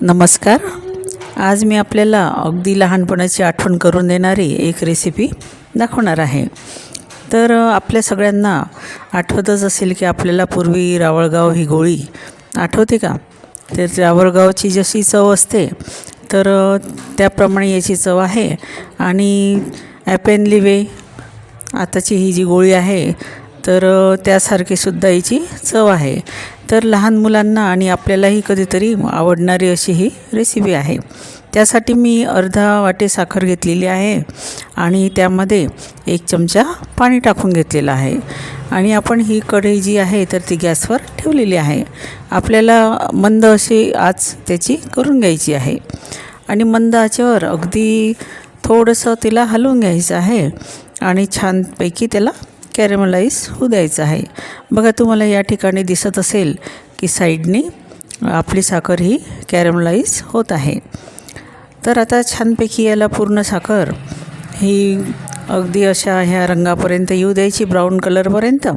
नमस्कार. आज मी आपल्याला अगदी लहानपणाची आठवण करून देणारी एक रेसिपी दाखवणार आहे. तर आपल्या सगळ्यांना आठवतच असेल की आपल्याला पूर्वी रावळगाव ही गोळी आठवते का? तर रावळगावची जशी चव असते तर त्याप्रमाणे याची चव आहे. आणि ॲपेनलिवे आताची ही जी गोळी आहे तर त्यासारखी सुद्धा हिची चव आहे. तर लहान मुलांना आणि आपल्यालाही कधीतरी आवडणारी अशी ही रेसिपी आहे. त्यासाठी मी अर्धा वाटे साखर घेतलेली आहे आणि त्यामध्ये एक चमचा पाणी टाकून घेतलेलं आहे. आणि आपण ही कढई जी आहे तर ती गॅसवर ठेवलेली आहे. आपल्याला मंद अशी आज त्याची करून घ्यायची आहे. आणि मंद आचेवर अगदी थोडंसं तिला हलवून घ्यायचं आहे आणि छानपैकी त्याला कॅरेमलाईज होऊ द्यायचं आहे. बघा तुम्हाला या ठिकाणी दिसत असेल की साईडनी आपली साखर ही कॅरेमलाईज होत आहे. तर आता छानपैकी याला पूर्ण साखर ही अगदी अशा ह्या रंगापर्यंत येऊ द्यायची ब्राऊन कलरपर्यंत.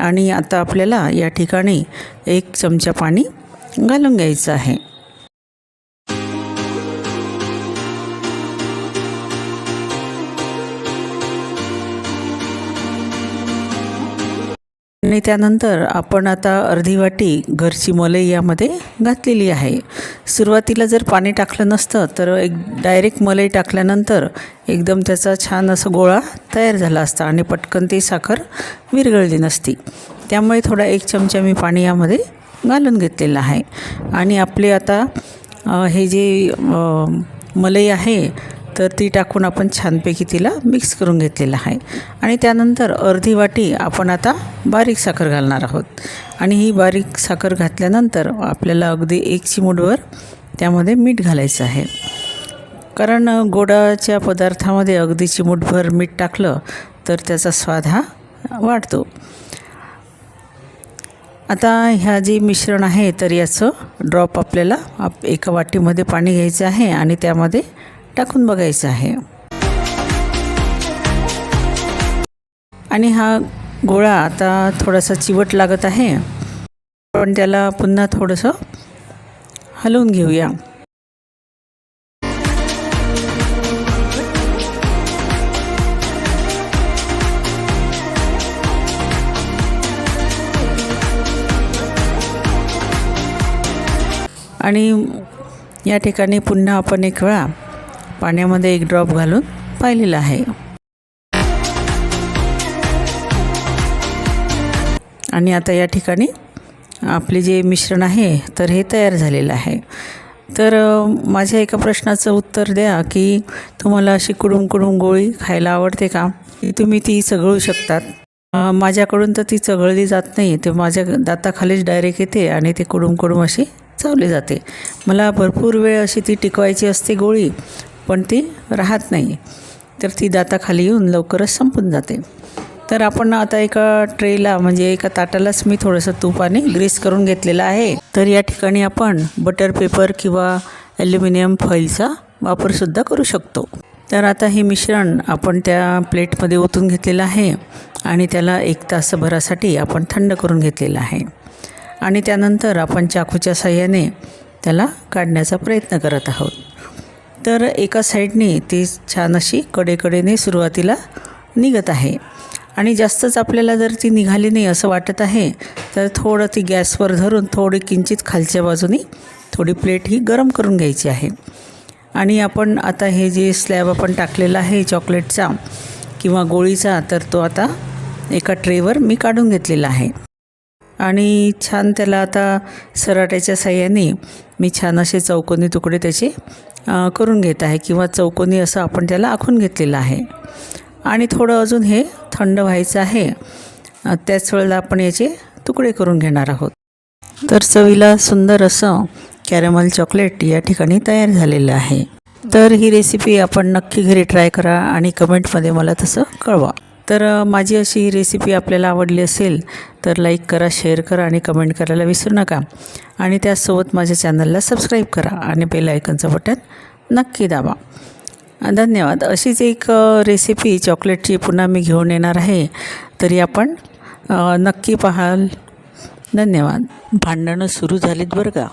आणि आता आपल्याला या ठिकाणी एक चमचा पाणी घालून घ्यायचं आहे. आणि त्यानंतर आपण आता अर्धी वाटी घरची मलई यामध्ये घातलेली आहे. सुरुवातीला जर पाणी टाकलं नसतं तर एक डायरेक्ट मलई टाकल्यानंतर एकदम त्याचा छान असा गोळा तयार झाला असता आणि पटकन ती साखर विरघळली नसती. त्यामुळे थोडा एक चमचा मी पाणी यामध्ये घालून घेतलेलं आहे. आणि आपले आता हे जे मलई आहे तर ती टाकून आपण छानपैकी तिला मिक्स करून घेतलेलं आहे. आणि त्यानंतर अर्धी वाटी आपण आता बारीक साखर घालणार आहोत. आणि ही बारीक साखर घातल्यानंतर आपल्याला अगदी एक चिमूटभर त्यामध्ये मीठ घालायचं आहे. कारण गोडाच्या पदार्थामध्ये अगदी चिमूटभर मीठ टाकलं तर त्याचा स्वाद हा वाढतो. आता ह्या जे मिश्रण आहे तर याचं ड्रॉप आपल्याला आप एका वाटीमध्ये पाणी घ्यायचं आहे आणि त्यामध्ये टाकून बघायचं आहे. आणि हा गोळा आता थोडासा चिवट लागत आहे. पण त्याला पुन्हा थोडंसं हलवून घेऊया. आणि या ठिकाणी पुन्हा आपण एक वेळा पाण्यामध्ये एक ड्रॉप घालून पाहिलेलं आहे. आणि आता या ठिकाणी आपले जे मिश्रण आहे तर हे तयार झालेलं आहे. तर माझ्या एका प्रश्नाचं उत्तर द्या की तुम्हाला अशी कुडूम कुडूम गोळी खायला आवडते का? तुम्ही ती चघळू शकतात. माझ्याकडून तर ती चघळली जात नाही ते माझ्या दाताखालीच डायरेक्ट येते आणि ते कुडूम कुडूम अशी चावली जाते. मला भरपूर वेळ अशी ती टिकवायची असते गोळी पण ती राहत नाही तर ती दाताखाली येऊन लवकरच संपून जाते. तर आपण आता एका ट्रेला म्हणजे एका ताटालाच मी थोडंसं तुपाने ग्रीस करून घेतलेलं आहे. तर या ठिकाणी आपण बटर पेपर किंवा ॲल्युमिनियम फॉईलचा वापरसुद्धा करू शकतो. तर आता हे मिश्रण आपण त्या प्लेटमध्ये ओतून घेतलेलं आहे आणि त्याला एक तासभरासाठी आपण थंड करून घेतलेलं आहे. आणि त्यानंतर आपण चाकूच्या साह्याने त्याला काढण्याचा प्रयत्न करत आहोत. तर एका साईडने ती छान अशी कडेकडेने सुरुवातीला निघत आहे. आणि जास्तच आपल्याला जर ती निघाली नाही असं वाटत आहे तर थोडं ती गॅसवर धरून थोडी किंचित खालच्या बाजूनी थोडी प्लेट ही गरम करून घ्यायची आहे. आणि आपण आता हे जे स्लॅब आपण टाकलेला आहे चॉकलेटचा किंवा गोळीचा तर तो आता एका ट्रेवर मी काढून घेतलेला आहे. आणि छान त्याला आता सराट्याच्या साह्याने मी छान असे चौकोनी तुकडे त्याचे करून घेत आहे किंवा चौकोनी असं आपण त्याला आखून घेतलेलं आहे. आणि थोडं अजून हे थंड व्हायचं आहे. त्याच वेळेला आपण याचे तुकडे करून घेणार आहोत. तर चवीला सुंदर असं कॅरमल चॉकलेट या ठिकाणी तयार झालेलं आहे. तर ही रेसिपी आपण नक्की घरी ट्राय करा आणि कमेंटमध्ये मला तसं कळवा. तर माझी अशी ही रेसिपी आपल्याला आवडली असेल तर लाईक करा शेअर करा आणि कमेंट करायला विसरू नका. आणि त्याचसोबत माझ्या चॅनलला सबस्क्राईब करा आणि बेल आयकनचं बटन नक्की दाबा. धन्यवाद. अशीच एक रेसिपी चॉकलेटची पुन्हा मी घेऊन येणार आहे. तरी आपण नक्की पाहाल. धन्यवाद. भांडणं सुरू झालीत बरं का?